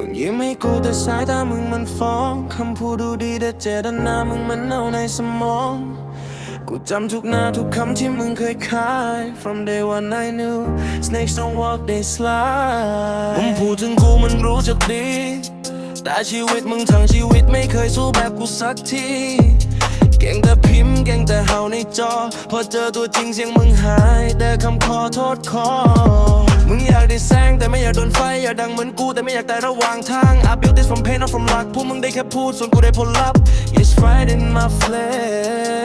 มึงยิ้มให้กูแต่สายตามึงมันฟ้องคำพูดดูดีแต่เจตนามึงมันเน่าในสมอง กูจำทุกหน้าทุกคำที่มึงเคยขาย From day one I knew snakes don't walk they slide มึงพูดถึงกูมันรู้จักดี แต่ชีวิตมึงทั้งชีวิตไม่เคยสู้แบบกูสักทีเก่งแต่พิมพ์เก่งแต่เห่าในจอ พอเจอตัวจริงเสียงมึงหาย แต่คำขอโทษขอมึงอยาก อยากโดนไฟอยากดังเหมือนกูแต่ไม่อยากตายระหว่างทาง I built this from pain not from luck พวกมึงได้แค่พูดส่วนกูได้ผลลัพธ์ It's right in my flesh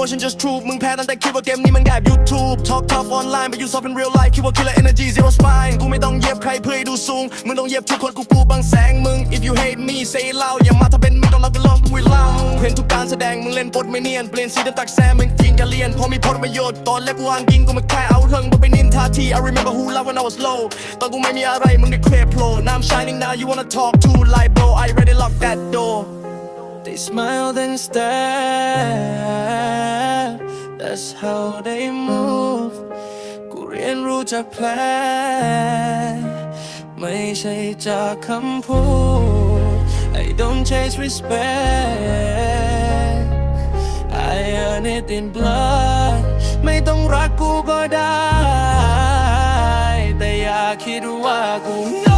emotion just truth มึงแพ้ตั้งแต่คิดว่าเกมนี้มันแบบ YouTube Talk tough online but you soft in real life คิดว่า killer energy zero spine กูไม่ต้องเยียบใครเพื่อให้ดูสูง มึงต้องเยียบทุกคนกูปูบังแสงมึง If you hate me say it loud อย่ามาถ้าเป็นมึงต้องรักกันลองกูเล่าเห็นทุกการแสดงมึงเล่นบทไม่เนียนเปลี่ยนสีน้ำตักแซมมึงจริงกันเรียนพอมีผลประโยชน์ตอนแรกกูวางยิงกูไม่แค่เอาเรื่องมึงไปนินทาที I remember who love when I was low ตอนกูไม่มีอะไรมึงได้เคลียร์โผล่ Now I'm shining now you wanna talk to like bro I already locked that door They smiled and stared That's how they move กูเรียนรู้จากแผลไม่ใช่จากคำพูด I don't chase respect I earn it in blood ไม่ต้องรักกูก็ได้ แต่อย่าคิดว่ากู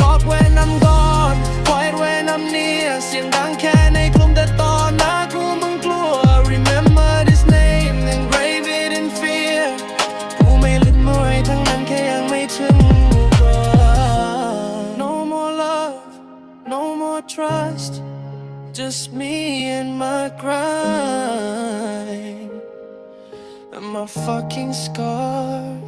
talk when I'm gone quiet when I'm near เสียงดังแค่ในกลุ่มแต่ตอนหน้ากูมึงกลัว Remember this name engrave it in fear กูไม่ลืมอะไรทั้งนั้นแค่ยังไม่ถึงก่อน No more love no more trust just me and my grind and my fucking scars